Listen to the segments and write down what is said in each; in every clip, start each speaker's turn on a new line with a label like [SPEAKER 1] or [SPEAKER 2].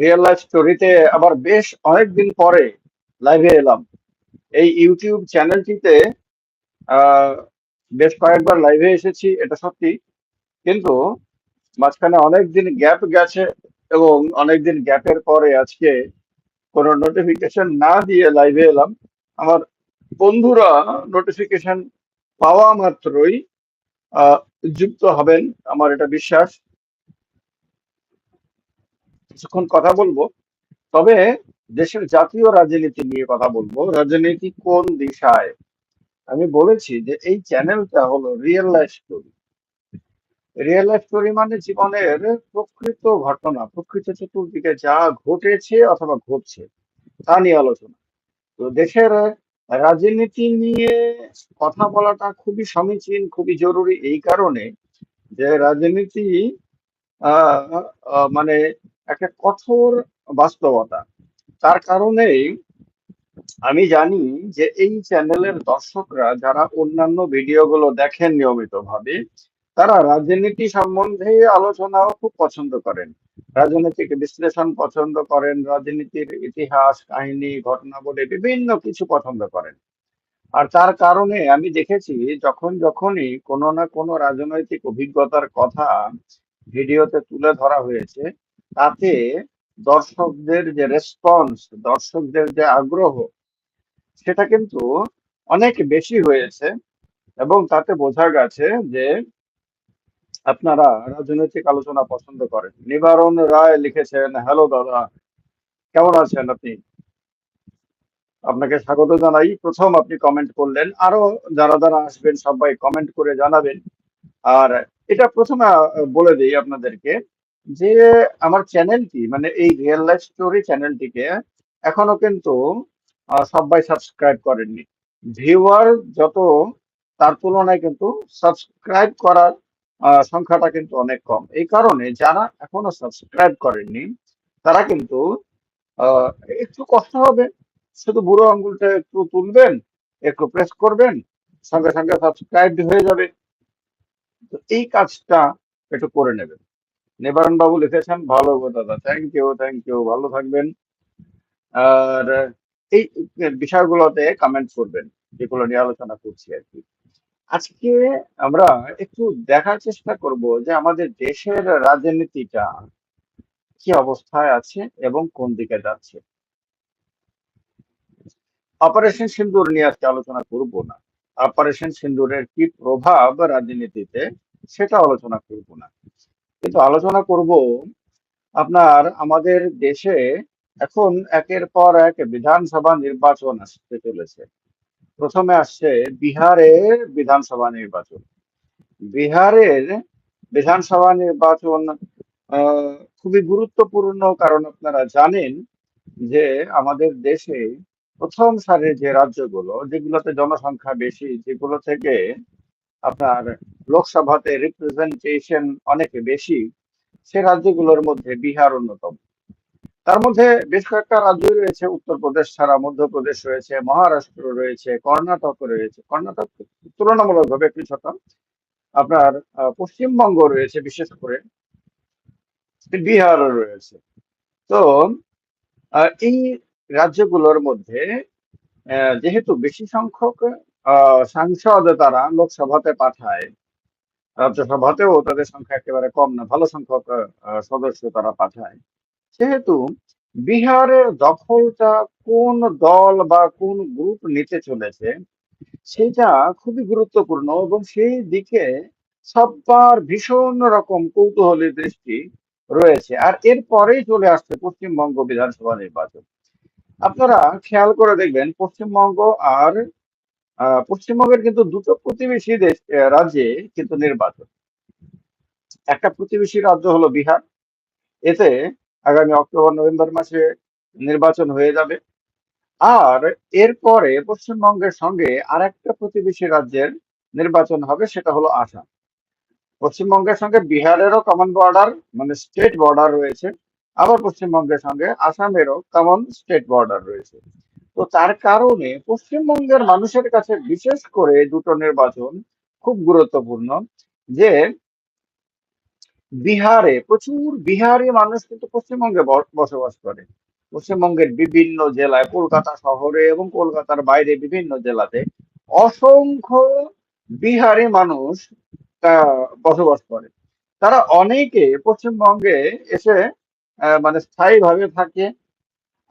[SPEAKER 1] Real life স্টোরিতে আবার বেশ অনেকদিন পরে লাইভে এলাম। এই ইউটিউব চ্যানেলটিতে বেশ কয়েকবার লাইভে এসেছি, এটা সত্যি। কিন্তু মাঝখানে অনেক দিন গ্যাপ গেছে এবং অনেক দিন গ্যাপের পরে আজকে কোনো নোটিফিকেশন না দিয়ে লাইভে এলাম। আমার বন্ধুরা নোটিফিকেশন পাওয়া মাত্রই যুক্ত হবেন, আমার এটা বিশ্বাস। কিছুক্ষণ কথা বলব। তবে দেশের জাতীয় রাজনীতি নিয়ে কথা বলব। রাজনীতি কোন দিশায়? আমি বলেছি যে এই চ্যানেলটা হলো real life story real life story মানে জীবনের প্রকৃত ঘটনা, প্রকৃত চতুর্দিকে যা ঘটেছে অথবা ঘটছে, তা নিয়ে আলোচনা। তো দেশের রাজনীতি নিয়ে কথা বলাটা খুবই সমীচীন, খুবই জরুরি। এই কারণে যে রাজনীতি মানে একটা কঠোর বাস্তবতা। তার কারণেই আমি জানি যে এই চ্যানেলের দর্শকরা, যারা অন্যান্য ভিডিওগুলো দেখেন নিয়মিতভাবে, তারা রাজনীতি সম্বন্ধে আলোচনাও খুব পছন্দ করেন। রাজনৈতিক বিশ্লেষণ পছন্দ করেন, রাজনীতির ইতিহাস, কাহিনী, ঘটনাবলী বিভিন্ন কিছু পছন্দ করেন। আর তার কারণে আমি দেখেছি যখন যখনই কোনো না কোনো রাজনৈতিক অভিজ্ঞতার কথা ভিডিওতে তুলে ধরা হয়েছে তাতে দর্শকদের যে রেসপন্স দর্শকদের যে আগ্রহ, সেটা কিন্তু অনেক বেশি হয়েছে এবং তাতে বোঝা গেছে যে আপনারা রাজনৈতিক আলোচনা পছন্দ করেন। নিবারণ রায় লিখেছেন, হ্যালো দাদা, কেমন আছেন আপনি? আপনাকে স্বাগত জানাই। প্রথম আপনি কমেন্ট করলেন। আরও যারা যারা আসবেন সবাই কমেন্ট করে জানাবেন। আর এটা প্রথমে বলে দিই আপনাদেরকে যে আমার চ্যানেলটি মানে এই রিয়েল লাইফ স্টোরি চ্যানেলটিকে এখনও কিন্তু সবাই সাবস্ক্রাইব করেননি। ভিউয়ার যত, তার তুলনায় কিন্তু সাবস্ক্রাইব করার সংখ্যাটা কিন্তু অনেক কম। এই কারণে যারা এখনও সাবস্ক্রাইব করেননি, তারা কিন্তু একটু কষ্ট হবে। শুধু বুড়ো আঙ্গুলটা একটু তুলবেন, একটু প্রেস করবেন, সঙ্গে সঙ্গে সাবস্ক্রাইব হয়ে যাবে। তো এই কাজটা একটু করে নেবেন। নিবারণ বাবু লিখেছেন, ভালো দাদা। থ্যাংক ইউ থ্যাংক ইউ ভালো থাকবেন। আর এই বিষয়গুলোতে কমেন্ট করবেন, যেগুলো নিয়ে আলোচনা করছি আর কি। আজকে আমরা একটু দেখার চেষ্টা করব যে আমাদের দেশের রাজনীতিটা কি অবস্থায় আছে এবং কোন দিকে যাচ্ছে। অপারেশন সিন্দুর নিয়ে আজকে আলোচনা করব না। অপারেশন সিন্দুরের কি প্রভাব রাজনীতিতে, সেটা আলোচনা করব না। কিন্তু আলোচনা করব। আপনার আমাদের দেশে এখন একের পর এক বিধানসভা নির্বাচন আসতে চলেছে। প্রথমে আসছে বিহারের বিধানসভা নির্বাচন। বিহারের বিধানসভা নির্বাচন খুবই গুরুত্বপূর্ণ কারণ আপনারা জানেন যে আমাদের দেশে প্রথম সারির যে রাজ্যগুলো, যেগুলোতে জনসংখ্যা বেশি, যেগুলো থেকে আপনার লোকসভাতে রিপ্রেজেন্টেশন অনেক বেশি, সে রাজ্যগুলোর মধ্যে বিহার অন্যতম। তার মধ্যে বেশ কয়েকটা রাজ্যই রয়েছে, উত্তরপ্রদেশ ছাড়া মধ্যপ্রদেশ রয়েছে, মহারাষ্ট্র রয়েছে, কর্ণাটক রয়েছে। কর্ণাটক তুলনামূলকভাবে একটু ছোট। আপনার পশ্চিমবঙ্গ রয়েছে বিশেষ করে, বিহারও রয়েছে। তো এই রাজ্যগুলোর মধ্যে যেহেতু বেশি সংখ্যক সাংসদ তারা লোকসভাতে পাঠায়। রাজ্যসভাতেও তাদের সংখ্যা একেবারে কম না, ভালো সংখ্যক সদস্য তারা পাঠায়। সেহেতু বিহারের দখলটা কোন দল বা কোন গ্রুপ নিতে চলেছে, সেটা খুবই গুরুত্বপূর্ণ এবং সেই দিকে সবার ভীষণ রকম কৌতূহলী দৃষ্টি রয়েছে। আর এরপরেই চলে আসছে পশ্চিমবঙ্গ বিধানসভা নির্বাচন। আপনারা খেয়াল করে দেখবেন, পশ্চিমবঙ্গ আর পশ্চিমবঙ্গের কিন্তু দুটো প্রতিবেশী দেশ রাজ্যে কিন্তু নির্বাচন। একটা প্রতিবেশী রাজ্য হলো বিহার। এতে আগামী অক্টোবর, নভেম্বর মাসে নির্বাচন হয়ে যাবে। আর এরপরে পশ্চিমবঙ্গের সঙ্গে আরেকটা প্রতিবেশী রাজ্যের নির্বাচন হবে, সেটা হলো আসাম। পশ্চিমবঙ্গের সঙ্গে বিহারেরও কমন বর্ডার মানে স্টেট বর্ডার রয়েছে। আবার পশ্চিমবঙ্গের সঙ্গে আসামেরও কমন স্টেট বর্ডার রয়েছে। তো তার কারণে পশ্চিমবঙ্গের মানুষের কাছে বিশেষ করে দুটো নির্বাচন খুব গুরুত্বপূর্ণ, যে বিহারে প্রচুর বিহারি মানুষ কিন্তু পশ্চিমবঙ্গে বসবাস করে। পশ্চিমবঙ্গের বিভিন্ন জেলায়, কলকাতা শহরে এবং কলকাতার বাইরে বিভিন্ন জেলাতে অসংখ্য বিহারি মানুষ বসবাস করে। তারা অনেকে পশ্চিমবঙ্গে এসে মানে স্থায়ীভাবে থাকে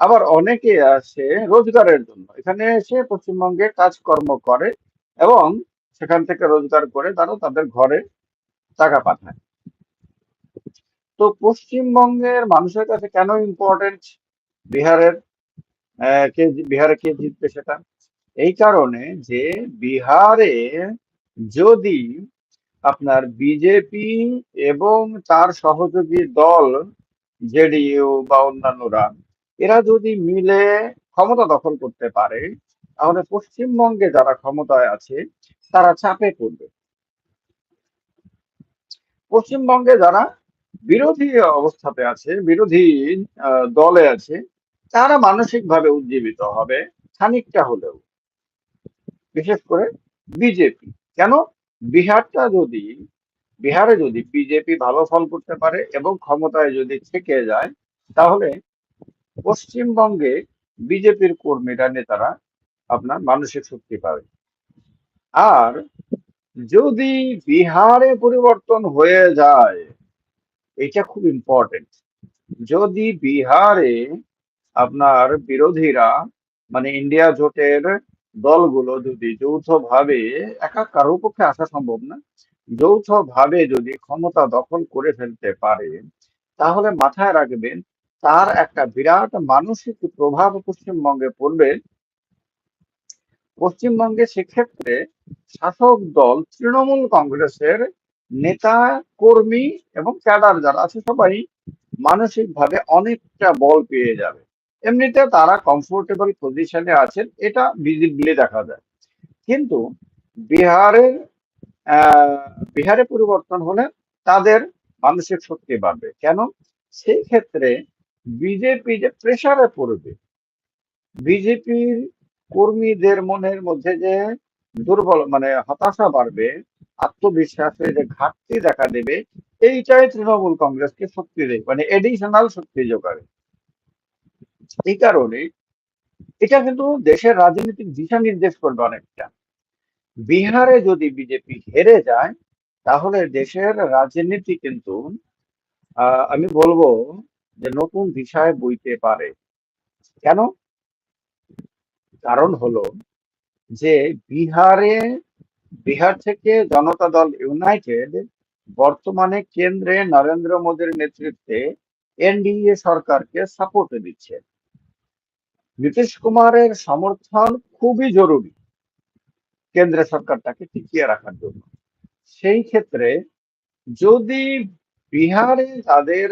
[SPEAKER 1] আবার অনেকে আসে রোজগারের জন্য। এখানে এসে পশ্চিমবঙ্গে কাজকর্ম করে এবং সেখান থেকে রোজগার করে তারা তাদের ঘরে টাকা পাঠায়। তো পশ্চিমবঙ্গের মানুষের কাছে কেন ইম্পর্টেন্ট বিহারের কে বিহারে কে জিতবে সেটা? এই কারণে যে বিহারে যদি আপনার বিজেপি এবং তার সহযোগী দল, জেডিইউ বা অন্যান্যরা এরা যদি মিলে ক্ষমতা দখল করতে পারে, তাহলে পশ্চিমবঙ্গে যারা ক্ষমতায় আছে, তারা চাপে পড়বে। পশ্চিমবঙ্গে যারা বিরোধী অবস্থাতে আছে, বিরোধী দলে আছে, তারা মানসিকভাবে উজ্জীবিত হবে খানিকটা হলেও। বিশেষ করে বিজেপি। কেন? বিহারটা যদি, বিহারে যদি বিজেপি ভালো ফল করতে পারে এবং ক্ষমতায় যদি থেকে যায়, তাহলে পশ্চিমবঙ্গে বিজেপির কর্মীরা নেতারা আপনার মানসিক শক্তি পাবে। আর যদি বিহারে পরিবর্তন হয়ে যায়, এটা খুব ইম্পর্টেন্ট যদি বিহারে আপনার বিরোধীরা মানে ইন্ডিয়া জোটের দলগুলো যদি যৌথভাবে একা কারোর পক্ষে আসা সম্ভব না, যৌথভাবে যদি ক্ষমতা দখল করে ফেলতে পারে, তাহলে মাথায় রাখবেন তার একটা বিরাট মানসিক প্রভাব পশ্চিমবঙ্গে পড়বে। পশ্চিমবঙ্গে সেক্ষেত্রে শাসক দল তৃণমূল কংগ্রেসের নেতা, কর্মী এবং ক্যাডার যারা আছে, সবাই মানসিকভাবে অনেকটা বল পেয়ে যাবে। এমনিতে তারা কমফোর্টেবল পজিশনে আছেন, এটা ভিজিবলি দেখা যায়। কিন্তু বিহারের বিহারে পরিবর্তন হলে তাদের মানসিক শক্তি বাড়বে। কেন? সেই ক্ষেত্রে বিজেপি যে প্রেসারে পড়বে, বিজেপির কর্মীদের মনের মধ্যে যে দুর্বল মানে হতাশা বাড়বে, আত্মবিশ্বাসের যে ঘাটতি দেখা দেবে, এইটাই তৃণমূল কংগ্রেসকে শক্তি দেয় মানে এডিশনাল শক্তি যোগাবে এই কারণে এটা কিন্তু দেশের রাজনৈতিক দিশা নির্দেশ করবে অনেকটা। বিহারে যদি বিজেপি হেরে যায়, তাহলে দেশের রাজনীতি কিন্তু আমি বলব যে নতুন দিশায় বইতে পারে। কেন? কারণ হলো যে বিহারে, বিহার থেকে জনতা দল ইউনাইটেড বর্তমানে কেন্দ্রে নরেন্দ্র মোদীর নেতৃত্বে এনডিএ সরকারকে সাপোর্ট দিচ্ছে। নীতিশ কুমারের সমর্থন খুবই জরুরি কেন্দ্র সরকারটাকে টিকিয়ে রাখার জন্য। সেই ক্ষেত্রে যদি বিহারে তাদের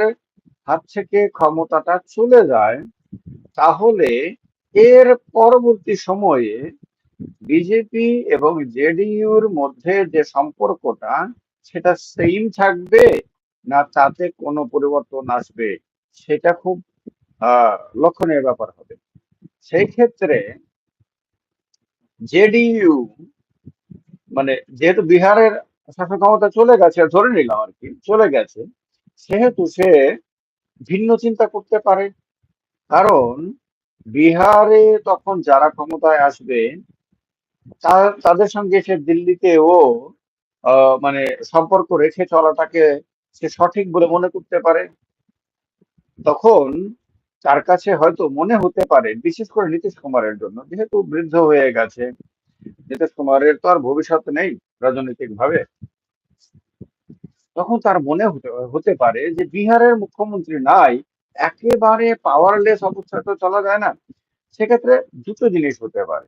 [SPEAKER 1] হাত থেকে ক্ষমতাটা চলে যায়, তাহলে এর পরবর্তী সময়ে বিজেপি এবং জেডিইউর মধ্যে যে সম্পর্কটা, সেটা সেম থাকবে না তাতে কোনো পরিবর্তন আসবে? সেটা খুব লক্ষণীয় ব্যাপার হবে। সেই ক্ষেত্রে জেডিইউ মানে যেহেতু বিহারের শাসন ক্ষমতা চলে গেছে, ধরে নিলাম আর কি, চলে গেছে, সেহেতু সে ভিন্ন চিন্তা করতে পারে। কারণ বিহারে তখন যারা ক্ষমতায় আসবে তাদের সঙ্গে সে দিল্লিতেও মানে সম্পর্ক রেখে চলাটাকে সে সঠিক বলে মনে করতে পারে। তখন তার কাছে হয়তো মনে হতে পারে, বিশেষ করে নীতিশ কুমারের জন্য, যেহেতু বৃদ্ধ হয়ে গেছে। নীতিশ কুমারের তো আর ভবিষ্যৎ নেই রাজনৈতিক ভাবে তখন তার মনে হতে পারে যে বিহারের মুখ্যমন্ত্রী নাই, একেবারে পাওয়ারলেস অবস্থায় তো চলা যায় না। সেক্ষেত্রে দুটো জিনিস হতে পারে।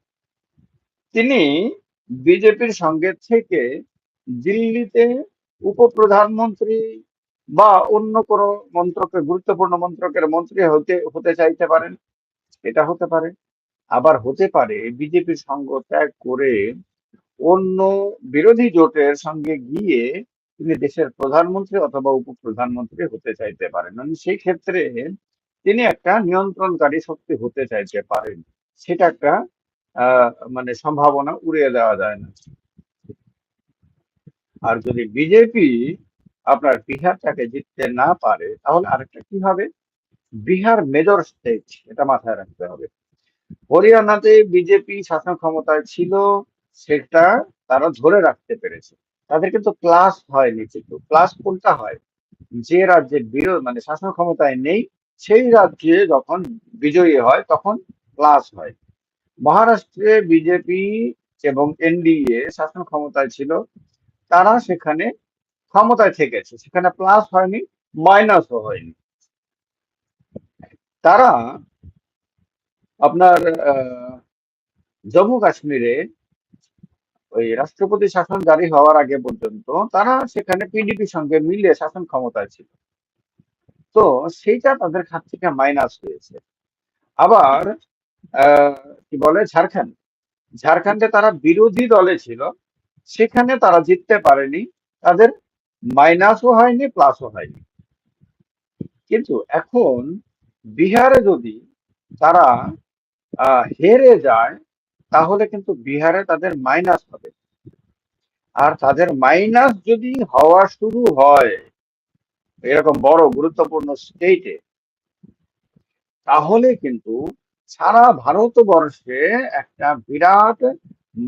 [SPEAKER 1] তিনি বিজেপির সঙ্গে থেকে দিল্লিতে উপপ্রধানমন্ত্রী বা অন্য কোনো মন্ত্রকের গুরুত্বপূর্ণ মন্ত্রকের মন্ত্রী হতে হতে চাইতে পারেন, এটা হতে পারে। আবার হতে পারে বিজেপির সঙ্গ ত্যাগ করে অন্য বিরোধী জোটের সঙ্গে গিয়ে তিনি দেশের প্রধানমন্ত্রী অথবা উপপ্রধানমন্ত্রী হতে চাইতে পারেন মানে সেই ক্ষেত্রে তিনি একটা নিয়ন্ত্রণকারী শক্তি হতে চাইতে পারেন। সেটা একটা মানে সম্ভাবনা উড়িয়ে দেওয়া যায় না। আর যদি বিজেপি আপনার বিহারটাকে জিততে না পারে, তাহলে আরেকটা কি হবে? বিহার মেজর স্টেট, এটা মাথায় রাখতে হবে। হরিয়ানাতে বিজেপি শাসন ক্ষমতায় ছিল, সেটা তারা ধরে রাখতে পেরেছে। তাদের কিন্তু প্লাস হয়নি কিন্তু। ক্লাস কোনটা হয়? যে রাজ্যে বিরোধ মানে শাসন ক্ষমতায় নেই, সেই রাজ্যে যখন বিজয়ী হয়, তখন ক্লাস হয়। মহারাষ্ট্রে বিজেপি এবং এনডিএ শাসন ক্ষমতায় ছিল, তারা সেখানে ক্ষমতায় থেকেছে। সেখানে প্লাস হয়নি মাইনাসও হয়নি। তারা আপনার জম্মু কাশ্মীরে ওই রাষ্ট্রপতি শাসন জারি হওয়ার আগে পর্যন্ত তারা সেখানে পিডিপির সঙ্গে মিলে শাসন ক্ষমতায় ছিল। তো সেইটা তাদের হাত থেকে মাইনাস হয়েছে আবার কি বলে, ঝাড়খণ্ড। ঝাড়খণ্ডে তারা বিরোধী দলে ছিল, সেখানে তারা জিততে পারেনি। তাদের মাইনাসও হয়নি প্লাসও হয়নি। কিন্তু এখন বিহারে যদি তারা হেরে যায় তাহলে কিন্তু বিহারে তাদের মাইনাস হবে। আর তাদের মাইনাস যদি হওয়া শুরু হয়, এরকম বড় গুরুত্বপূর্ণ স্টেটে তাহলে কিন্তু সারা ভারতবর্ষে একটা বিরাট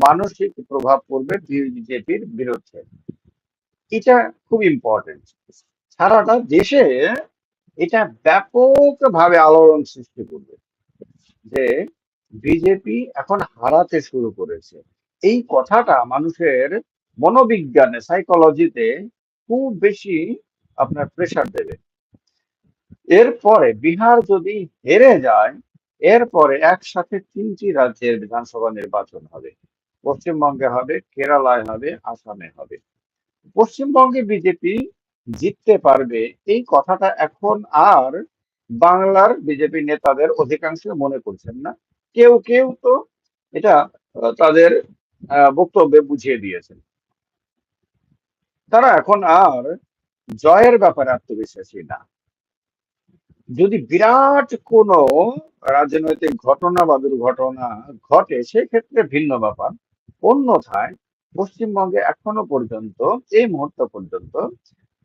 [SPEAKER 1] মানসিক প্রভাব পড়বে বিজেপির বিরুদ্ধে। এটা খুব ইম্পর্টেন্ট সারাটা দেশে এটা ব্যাপকভাবে আলোড়ন সৃষ্টি করবে। যে বিজেপি এখন হারাতে শুরু করেছে। এই কথাটা মানুষের মনোবিজ্ঞানে সাইকোলজিতে খুব বেশি আপনার প্রেসার দেবে। এরপরে বিহার যদি হেরে যায়, এরপরে একসাথে তিনটি রাজ্যের বিধানসভা নির্বাচন হবে। পশ্চিমবঙ্গে হবে, কেরালায় হবে, আসামে হবে। পশ্চিমবঙ্গে বিজেপি জিততে পারবে, এই কথাটা এখন আর বাংলার বিজেপি নেতাদের অধিকাংশ মনে করছেন না। কেউ কেউ তো এটা তাদের বক্তব্যে বুঝিয়ে দিয়েছেন। তারা এখন আর জয়ের ব্যাপারে আত্মবিশ্বাসী না। যদি বিরাট কোনো রাজনৈতিক ঘটনা বা দুর্ঘটনা ঘটে, সেক্ষেত্রে ভিন্ন ব্যাপার। অন্যথায় পশ্চিমবঙ্গে এখনও পর্যন্ত, এই মুহূর্ত পর্যন্ত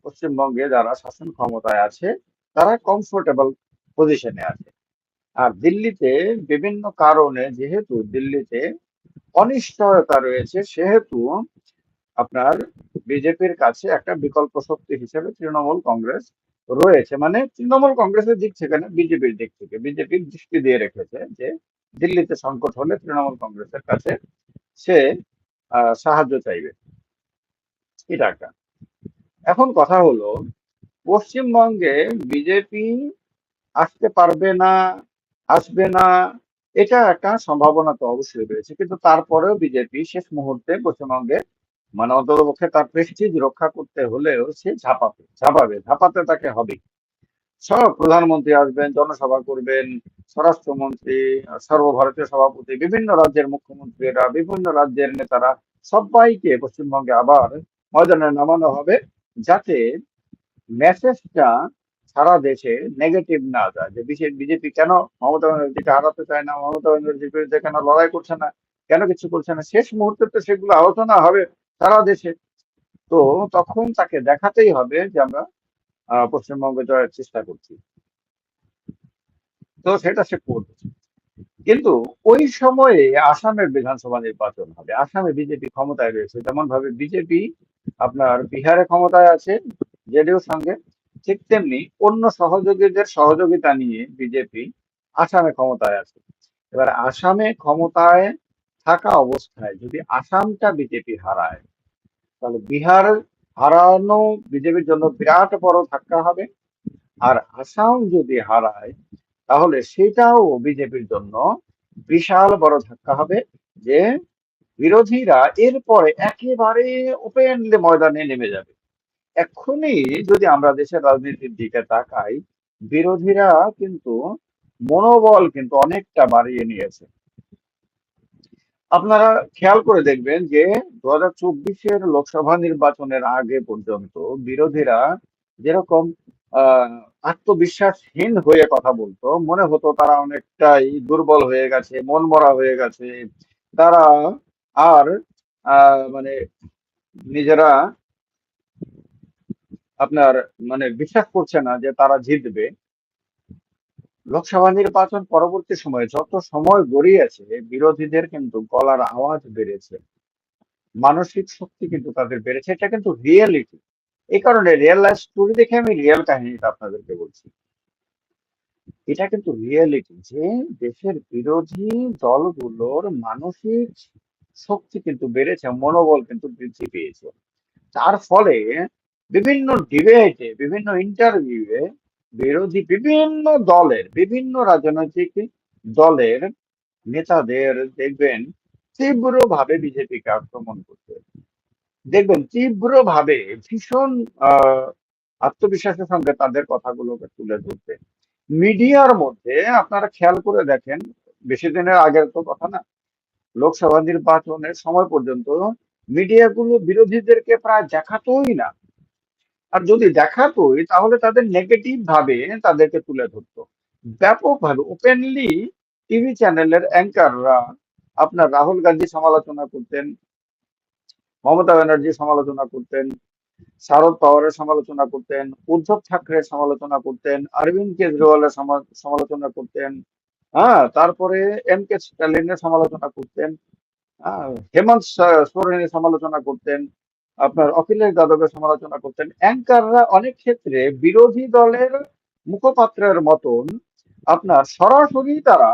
[SPEAKER 1] পশ্চিমবঙ্গে যারা শাসন ক্ষমতায় আছে, তারা কমফোর্টেবল পজিশনে আছে। আর দিল্লিতে বিভিন্ন কারণে যেহেতু দিল্লিতে অনিশ্চয়তা রয়েছে, সেহেতু আপনার বিজেপির কাছে একটা বিকল্প শক্তি হিসেবে তৃণমূল কংগ্রেস রয়েছে। মানে তৃণমূল কংগ্রেসের দিক থেকে না, বিজেপির দিক থেকে। বিজেপি দৃষ্টি দিয়ে রেখেছে যে দিল্লিতে সংকট হলে তৃণমূল কংগ্রেসের কাছে সে সাহায্য চাইবে। এটা একটা। এখন কথা হলো, পশ্চিমবঙ্গে বিজেপি আসতে পারবে না আসবে না, এটা একটা সম্ভাবনা তো অবশ্যই রয়েছে। কিন্তু তারপরেও বিজেপি শেষ মুহূর্তে পশ্চিমবঙ্গে মানে অন্ততপক্ষে তার প্রেস্টিজ রক্ষা করতে হলেও সে ঝাঁপাবে ঝাঁপাবে, ঝাঁপাতে তাকে হবে সব প্রধানমন্ত্রী আসবেন, জনসভা করবেন, স্বরাষ্ট্রমন্ত্রী, সর্বভারতীয় সভাপতি, বিভিন্ন রাজ্যের মুখ্যমন্ত্রীরা, বিভিন্ন রাজ্যের নেতারা, সবাইকে পশ্চিমবঙ্গে আবার ময়দানে নামানো হবে যাতে মেসেজটা সারা দেশে নেগেটিভ না যায়। যে বিজেপি কেন মমতা ব্যানার্জিকে হারাতে চায় না, মমতা ব্যানার্জির বিরুদ্ধে কেন লড়াই করছে না, কেন কিছু করছে না? শেষ মুহূর্তে তো সেগুলো আলোচনা হবে সারা দেশে। তো তখন তাকে দেখাতেই হবে যে আমরা পশ্চিমবঙ্গে জয়ের চেষ্টা করছি। তো সেটা সে করবে। কিন্তু ওই সময়ে আসামের বিধানসভা নির্বাচন হবে। আসামে বিজেপি ক্ষমতায় রয়েছে। যেমন ভাবে বিজেপি আপনার বিহারে ক্ষমতায় আছে জেডিও সঙ্গে ঠিক তেমনি অন্য সহযোগীদের সহযোগিতা নিয়ে বিজেপি আসামে ক্ষমতায় আছে। এবার আসামে ক্ষমতায় থাকা অবস্থায় যদি আসামটা বিজেপি হারায়, তাহলে বিহার হারানো বিজেপির জন্য বিরাট বড় ধাক্কা হবে। আর আসাম যদি হারায়, তাহলে সেটাও বিজেপির জন্য বিশাল বড় ধাক্কা হবে যে বিরোধীরা এরপরে একেবারে ওপেনলি ময়দানে নেমে যাবে। এক্ষুনি যদি আমরা দেশের রাজনীতির দিকে তাকাই, বিরোধীরা কিন্তু মনোবল কিন্তু অনেকটা বাড়িয়ে নিয়েছে। আপনারা খেয়াল করে দেখবেন যে দু হাজার চব্বিশের লোকসভা নির্বাচনের আগে পর্যন্ত বিরোধীরা যেরকম আত্মবিশ্বাসহীন হয়ে কথা বলতো, মনে হতো তারা অনেকটাই দুর্বল হয়ে গেছে মন মরা হয়ে গেছে। তারা আর মানে নিজেরা আপনার মানে বিশ্বাস করছে না যে তারা জিতবে। লোকসভা নির্বাচন পরবর্তী সময়ে যত সময় গড়িয়েছে বিরোধীদের কিন্তু গলার আওয়াজ বেড়েছে। মানসিক শক্তি কিন্তু তাদের বেড়েছে। এটা কিন্তু রিয়েলিটি এই কারণে রিয়েল লাইফ স্টোরি দেখে আমি রিয়েল কাহিনীটা আপনাদেরকে বলছি। এটা কিন্তু রিয়েলিটি যে দেশের বিরোধী দলগুলোর মানসিক শক্তি কিন্তু বেড়েছে, মনোবল কিন্তু বৃদ্ধি পেয়েছে। তার ফলে বিভিন্ন ডিবেটে, বিভিন্ন ইন্টারভিউয়ে বিরোধী বিভিন্ন দলের, বিভিন্ন রাজনৈতিক দলের নেতাদের দেখবেন তীব্রভাবে বিজেপিকে আক্রমণ করতে দেখবেন তীব্রভাবে ভীষণ আত্মবিশ্বাসের সঙ্গে তাদের কথাগুলোকে তুলে ধরতে মিডিয়ার মধ্যে আপনারা খেয়াল করে দেখেন, বেশি দিনের আগের তো কথা না, লোকসভা নির্বাচনের সময় পর্যন্ত মিডিয়াগুলো বিরোধীদেরকে প্রায় দেখাতোই না। আর যদি দেখাতোই তাহলে তাদের নেগেটিভ ভাবে তাদেরকে তুলে ধরতো। ব্যাপকভাবে ওপেনলি টিভি চ্যানেলের অ্যাঙ্কাররা আপনার রাহুল গান্ধী সমালোচনা করতেন মমতা ব্যানার্জি সমালোচনা করতেন শারদ পাওয়ারের সমালোচনা করতেন উদ্ধব ঠাকরের সমালোচনা করতেন অরবিন্দ কেজরিওয়ালের সমালোচনা করতেন হ্যাঁ তারপরে এম কে স্ট্যালিনের সমালোচনা করতেন হ্যাঁ, হেমন্ত সোরেনের সমালোচনা করতেন আপনার অখিলেশ যাদবের সমালোচনা করতেন অ্যাঙ্কাররা অনেক ক্ষেত্রে বিরোধী দলের মুখপাত্রের মতন আপনার সরাসরি তারা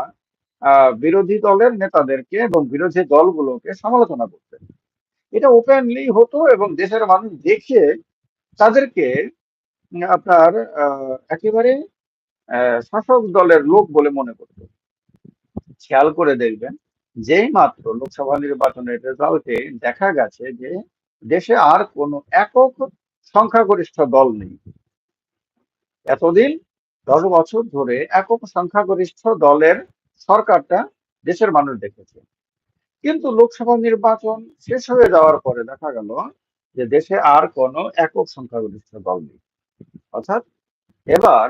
[SPEAKER 1] বিরোধী দলের নেতাদেরকে এবং বিরোধী দলগুলোকে সমালোচনা করতেন। এটা ওপেনলি হতো এবং দেশের মানুষ দেখে তাদেরকে আপনার একেবারে শাসক দলের লোক বলে মনে করতো। খেয়াল করে দেখবেন যেই মাত্র লোকসভা নির্বাচনের রেজাল্টে দেখা গেছে যে দেশে আর কোনো একক সংখ্যাগরিষ্ঠ দল নেই। এতদিন দশ বছর ধরে একক সংখ্যাগরিষ্ঠ দলের সরকারটা দেশের মানুষ দেখেছে। কিন্তু লোকসভা নির্বাচন শেষ হয়ে যাওয়ার পরে দেখা গেল যে দেশে আর কোনো একক সংখ্যাগরিষ্ঠ দল নেই। অর্থাৎ এবার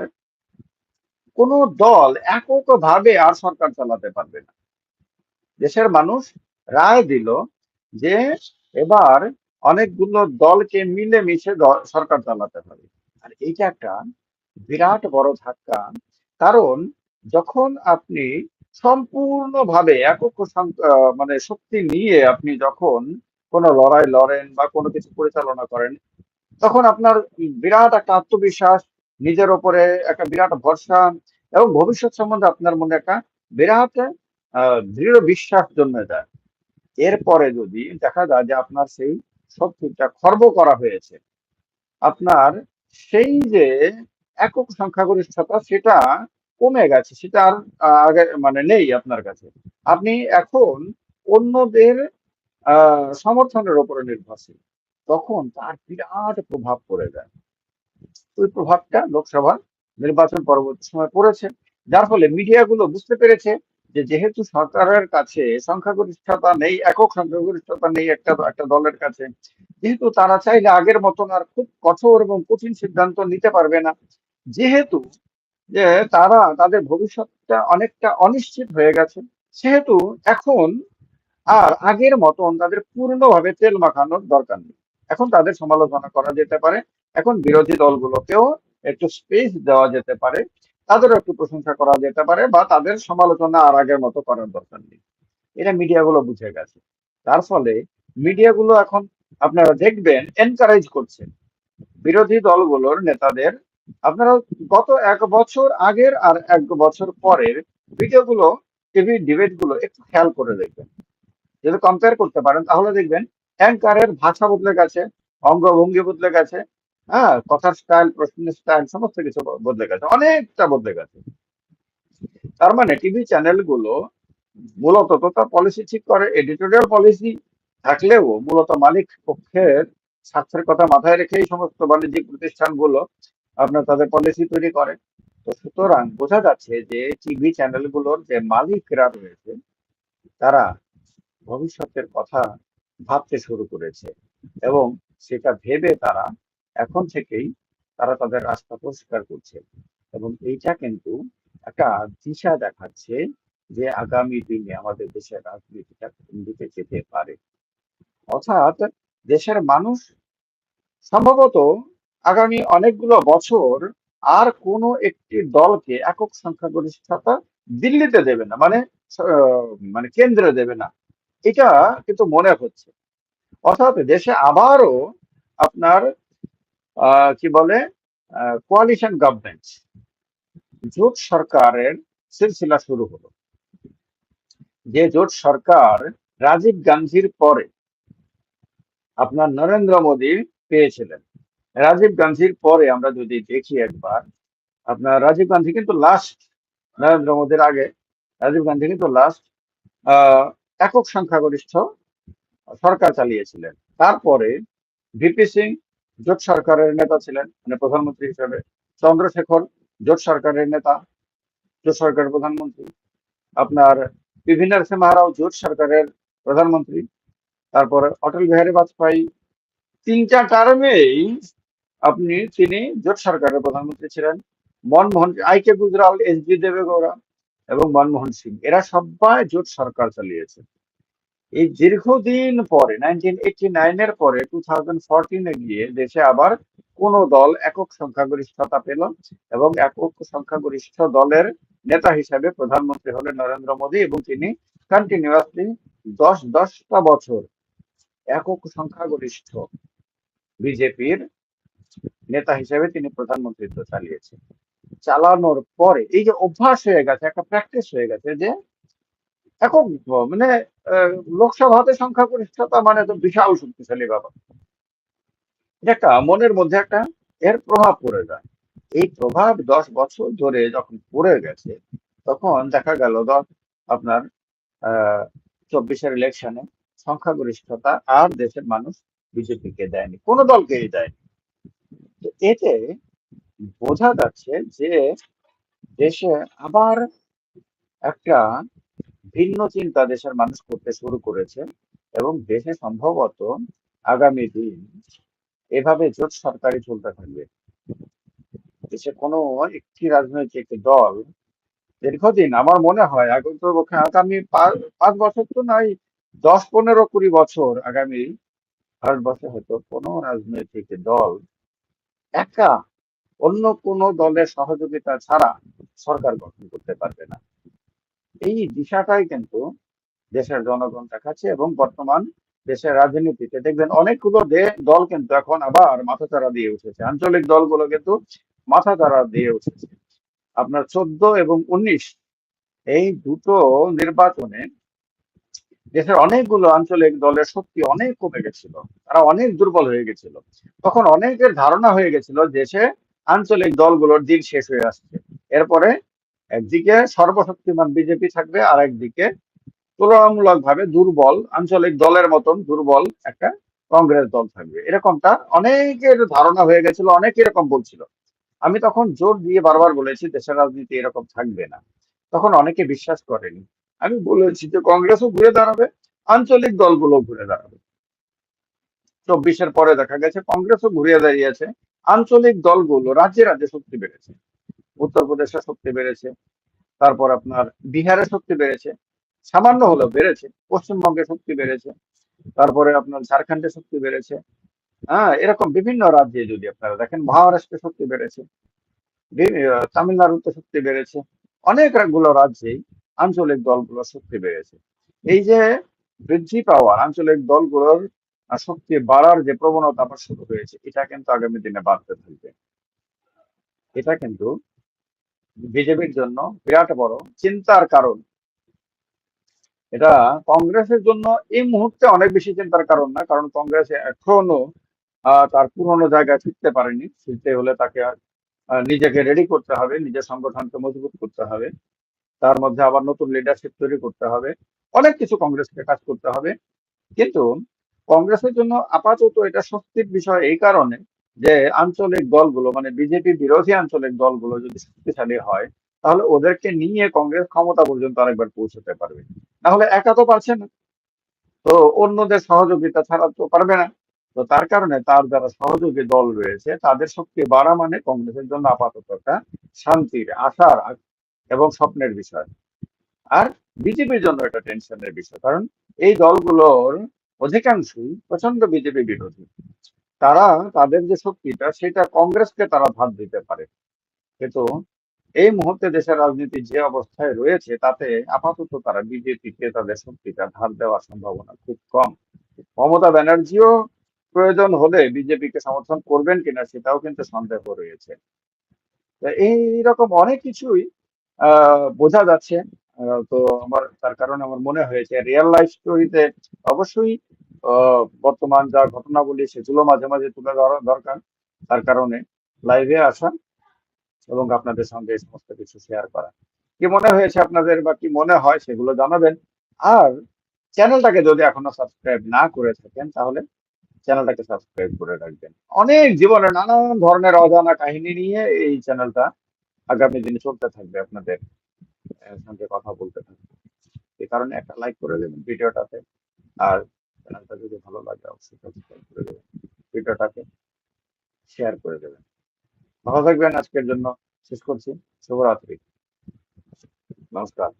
[SPEAKER 1] কোনো দল এককভাবে আর সরকার চালাতে পারবে না। দেশের মানুষ রায় দিল যে এবার অনেকগুলো দলকে মিলেমিশে দ- সরকার চালাতে হবে আর এইটা একটা বিরাট বড় ধাক্কা। কারণ যখন আপনি সম্পূর্ণভাবে একক মানে শক্তি নিয়ে আপনি যখন কোনো লড়াই লড়েন বা কোনো কিছু পরিচালনা করেন, তখন আপনার বিরাট একটা আত্মবিশ্বাস, নিজের ওপরে একটা বিরাট ভরসা এবং ভবিষ্যৎ সম্বন্ধে আপনার মনে একটা বিরাট দৃঢ় বিশ্বাস জন্মে যায়। এরপরে যদি দেখা যায় যে আপনার সেই শক্তিটা খর্ব করা হয়েছে। আপনার সেই যে একক সংখ্যাগরিষ্ঠতা, সেটা কমে গেছে, সেটা আর আগে মানে নেই আপনার কাছে। আপনি এখন অন্যদের সমর্থনের উপরে নির্ভরশীল। তখন তার বিরাট প্রভাব পড়ে যায়। ওই প্রভাবটা লোকসভা নির্বাচন পরবর্তী সময় পড়েছে। যার ফলে মিডিয়াগুলো বুঝতে পেরেছে যে যেহেতু সরকারের কাছে সংখ্যাগরিষ্ঠতা নেই, একক সংখ্যাগরিষ্ঠতা নেই একটা একটা দলের কাছে, যেহেতু তারা চাইলে আগের মতন আর খুব কঠোর এবং কঠিন সিদ্ধান্ত নিতে পারবে না। যেহেতু যে তারা, তাদের ভবিষ্যৎটা অনেকটা অনিশ্চিত হয়ে গেছে, সেহেতু এখন আর আগের মতন তাদের পূর্ণভাবে তেল মাখানোর দরকার নেই। এখন তাদের সমালোচনা করা যেতে পারে, এখন বিরোধী দলগুলোকেও একটু স্পেস দেওয়া যেতে পারে। তাদেরও একটু প্রশংসা করা যেতে পারে বা তাদের সমালোচনা আর আগের মতো করার দরকার নেই। এটা মিডিয়াগুলো বুঝে গেছে। তার ফলে মিডিয়াগুলো এখন আপনারা দেখবেন এনকারেজ করছে। বিরোধী দলগুলোর নেতাদের। আপনারা গত এক বছর আগের আর এক বছর পরের ভিডিওগুলো, টিভি ডিবেটগুলো একটু খেয়াল করে দেখবেন। যদি কম্পেয়ার করতে পারেন, তাহলে দেখবেন অ্যাঙ্কারের ভাষা বদলে গেছে, অঙ্গভঙ্গি বদলে গেছে হ্যাঁ কথার স্টাইল প্রশ্নের স্টাইল সমস্ত কিছু বদলে গেছে, অনেকটা বদলে গেছে। তার মানে টিভি চ্যানেলগুলো মূলত তো তার পলিসি ঠিক করে এডিটোরিয়াল পলিসি থাকলেও মূলত মালিক পক্ষের স্বার্থের কথা মাথায় রেখে এই সমস্ত বাণিজ্যিক প্রতিষ্ঠানগুলো আপনার তাদের পলিসি তৈরি করে। তো সুতরাং বোঝা যাচ্ছে যে টিভি চ্যানেলগুলোর যে মালিকরা রয়েছে তারা ভবিষ্যতের কথা ভাবতে শুরু করেছে এবং সেটা ভেবে তারা এখন থেকেই তারা তাদের রাস্তা পরিষ্কার করছে। এবং এইটা কিন্তু একটা দিশা দেখাচ্ছে যে আগামী দিনে আমাদের দেশের রাজনীতিটা কোন দিকে যেতে পারে। অর্থাৎ দেশের মানুষ সম্ভবত আগামী অনেকগুলো বছর আর কোনো একটি দলকে একক সংখ্যাগরিষ্ঠতা দিল্লিতে দেবে না মানে মানে কেন্দ্রে দেবে না। এটা কিন্তু মনে হচ্ছে। অর্থাৎ দেশে আবারও আপনার কি বলে? কোয়ালিশন গভর্নমেন্ট জোট সরকারের সিলসিলা শুরু হলো। যে জোট সরকার রাজীব গান্ধীর পরে আপনার নরেন্দ্র মোদী পেয়েছিলেন। রাজীব গান্ধীর পরে আমরা যদি দেখি একবার, আপনার রাজীব গান্ধী কিন্তু লাস্ট নরেন্দ্র মোদীর আগে, রাজীব গান্ধী কিন্তু লাস্ট একক সংখ্যাগরিষ্ঠ সরকার চালিয়েছিলেন। তারপরে ভিপি সিং জোট সরকারের নেতা ছিলেন মানে প্রধানমন্ত্রী হিসেবে চন্দ্রশেখর, জোট সরকারের নেতা, জোট সরকারের প্রধানমন্ত্রী, আপনার পিভি নরসিমহারাও জোট সরকারের প্রধানমন্ত্রী, তারপরে অটল বিহারী বাজপেয়ী তিনটা টার্মেই আপনি, তিনি জোট সরকারের প্রধানমন্ত্রী ছিলেন। Manmohan, I K Gujral, S D Deve Gowda এবং মনমোহন সিং, এরা সবাই জোট সরকার চালিয়েছে। এই দীর্ঘদিন পরে নাইনটিন এইটি নাইনের পরে টু থাউজেন্ড গিয়ে দেশে আবার কোন দল একক সংখ্যাগরিষ্ঠতা পেল এবং একক সংখ্যাগরিষ্ঠ দলের নেতা হিসাবে প্রধানমন্ত্রী হলেন নরেন্দ্র মোদী এবং তিনি কন্টিনিউয়াসলি দশ দশটা বছর একক সংখ্যাগরিষ্ঠ বিজেপির নেতা হিসেবে তিনি প্রধানমন্ত্রীত্ব চালিয়েছেন। চালানোর পরে এই যে অভ্যাস হয়ে গেছে, একটা প্র্যাকটিস হয়ে গেছে যে একক মানে লোকসভাতে সংখ্যাগরিষ্ঠতা মানে তো বিশাল শক্তিশালী ব্যাপার। এটা একটা মনের মধ্যে একটা এর প্রভাব পড়ে যায়। এই প্রভাব দশ বছর ধরে যখন পড়ে গেছে, তখন দেখা গেল দশ আপনার আহ চব্বিশের ইলেকশনে সংখ্যাগরিষ্ঠতা আর দেশের মানুষ বিজেপিকে দেয়নি, কোনো দলকেই দেয়নি। তো এতে বোঝা যাচ্ছে যে দেশে আবার একটা ভিন্ন চিন্তা দেশের মানুষ করতে শুরু করেছে এবং দেশে সম্ভবত আগামী দিন এভাবে জোট সরকারি চলতে থাকবে। দেশে কোনো একটি রাজনৈতিক দল দীর্ঘদিন আমার মনে হয় আগত পক্ষে আগামী পাঁচ বছর তো নয় দশ, পনেরো, কুড়ি বছর আগামী ভারতবর্ষে হয়তো কোনো রাজনৈতিক দল একা অন্য কোনো দলের সহযোগিতা ছাড়া সরকার গঠন করতে পারবে না। এই দিশাটাই কিন্তু দেশের জনগণ দেখাচ্ছে এবং বর্তমান দেশের রাজনীতিতে দেখবেন অনেকগুলো দল কিন্তু এখন আবার মাথাচাড়া দিয়ে উঠেছে। আঞ্চলিক দলগুলো কিন্তু মাথাচাড়া দিয়ে উঠেছে। আপনার চোদ্দ এবং উনিশ এই দুটো নির্বাচনে দেশের অনেকগুলো আঞ্চলিক দলের শক্তি অনেক কমে গেছিল। তারা অনেক দুর্বল হয়ে গেছিল। তখন অনেকের ধারণা হয়ে গেছিল দেশে আঞ্চলিক দলগুলোর দিন শেষ হয়ে আসছে। এরপরে একদিকে সর্বশক্তিমান বিজেপি থাকবে আর একদিকে তুলনামূলক ভাবে দুর্বল, আঞ্চলিক দলের মতন দুর্বল একটা কংগ্রেস দল থাকবে। এরকমটা অনেকের ধারণা হয়ে গেছিল, অনেকে এরকম বলছিল। আমি তখন জোর দিয়ে বারবার বলেছি, দেশের রাজনীতি এরকম থাকবে না। তখন অনেকে বিশ্বাস করেনি। আমি বলেছি যে কংগ্রেসও ঘুরে দাঁড়াবে, আঞ্চলিক দলগুলো ঘুরে দাঁড়াবে। চব্বিশের পরে দেখা গেছে, কংগ্রেসও ঘুরে দাঁড়িয়েছে, আঞ্চলিক দলগুলো রাজ্যে রাজ্যে শক্তি বেড়েছে। উত্তরপ্রদেশে শক্তি বেড়েছে, তারপর আপনার বিহারে শক্তি বেড়েছে, সামান্য হলেও বেড়েছে, পশ্চিমবঙ্গে শক্তি বেড়েছে, তারপরে আপনার ঝাড়খণ্ডে শক্তি বেড়েছে হ্যাঁ এরকম বিভিন্ন রাজ্যে যদি আপনারা দেখেন, মহারাষ্ট্রে শক্তি বেড়েছে তামিলনাড়ুতে শক্তি বেড়েছে, অনেকগুলো রাজ্যেই আঞ্চলিক দলগুলোর শক্তি বেড়েছে। এই যে বৃদ্ধি পাওয়ার আঞ্চলিক দলগুলোর শক্তি বাড়ার যে প্রবণতা আবার শুরু হয়েছে, এটা কিন্তু আগামী দিনে বাড়তে থাকবে। এটা কিন্তু বিজেপির জন্য বিরাট বড় চিন্তার কারণ। এটা কংগ্রেসের জন্য এই মুহূর্তে অনেক বেশি চিন্তার কারণ না, কারণ কংগ্রেস এখনও তার পুরনো জায়গায় ফিরতে পারেনি। ফিরতে হলে তাকে নিজেকে রেডি করতে হবে, নিজের সংগঠনকে মজবুত করতে হবে। তার মধ্যে আবার নতুন লিডারশিপ তৈরি করতে হবে। অনেক কিছু কংগ্রেসকে কাজ করতে হবে। কিন্তু কংগ্রেসের জন্য আপাতত এটা স্বস্তির বিষয় এই কারণে যে আঞ্চলিক দলগুলো মানে বিজেপি বিরোধী আঞ্চলিক দলগুলো যদি শক্তিশালী হয়, তাহলে ওদেরকে নিয়ে কংগ্রেস ক্ষমতা পর্যন্ত আরেকবার পৌঁছতে পারবে। না হলে একা তো পারছে না। তো অন্যদের সহযোগিতা ছাড়া তো পারবে না। তো তার কারণে তার যারা সহযোগী দল রয়েছে, তাদের শক্তি বাড়া মানে কংগ্রেসের জন্য আপাতত একটা শান্তির, আশার এবং স্বপ্নের বিষয়। আর বিজেপির জন্য এটা টেনশনের বিষয়। কারণ এই দলগুলোর অধিকাংশই প্রচণ্ড বিজেপি বিরোধী। তারা তাদের যে শক্তিটা, সেটা কংগ্রেসকে তারা ধার দিতে পারে। কিন্তু এই মুহূর্তে দেশের রাজনীতি যে অবস্থায় রয়েছে, তাতে আপাতত তারা বিজেপিকে তাদের শক্তিটা ধার দেওয়ার সম্ভাবনা খুব কম। মমতা ব্যানার্জিও প্রয়োজন হলে বিজেপিকে সমর্থন করবেন কিনা, সেটাও কিন্তু সন্দেহ রয়েছে। তো এই রকম অনেক কিছুই বোঝা যাচ্ছে। তো আমার, তার কারণে আমার মনে হয়েছে, রিয়েল লাইফ স্টোরিতে অবশ্যই বর্তমান যা ঘটনাবলী সেগুলো মাঝে মাঝে তুলে ধরা দরকার। তার কারণে লাইভে আসা এবং আপনাদের সঙ্গে এই সমস্ত কিছু শেয়ার করা কি মনে হয়েছে আপনাদের বা কি মনে হয় সেগুলো জানাবেন। আর চ্যানেলটাকে যদি এখনও সাবস্ক্রাইব না করে থাকেন, তাহলে চ্যানেলটাকে সাবস্ক্রাইব করে রাখবেন। অনেক জীবনে নানান ধরনের অজানা কাহিনী নিয়ে এই চ্যানেলটা আগামী দিনে চলতে থাকবে আপনাদের সঙ্গে কথা বলতে থাকবে। এই কারণে একটা লাইক করে দেবেন ভিডিওটাতে। আর চ্যানেলটা যদি ভালো লাগে, অবশ্যই সাবস্ক্রাইব করে দেবেন। ভিডিওটাকে শেয়ার করে দেবেন। ভালো থাকবেন আজকের জন্য। শেষ করছি। শুভরাত্রি। নমস্কার।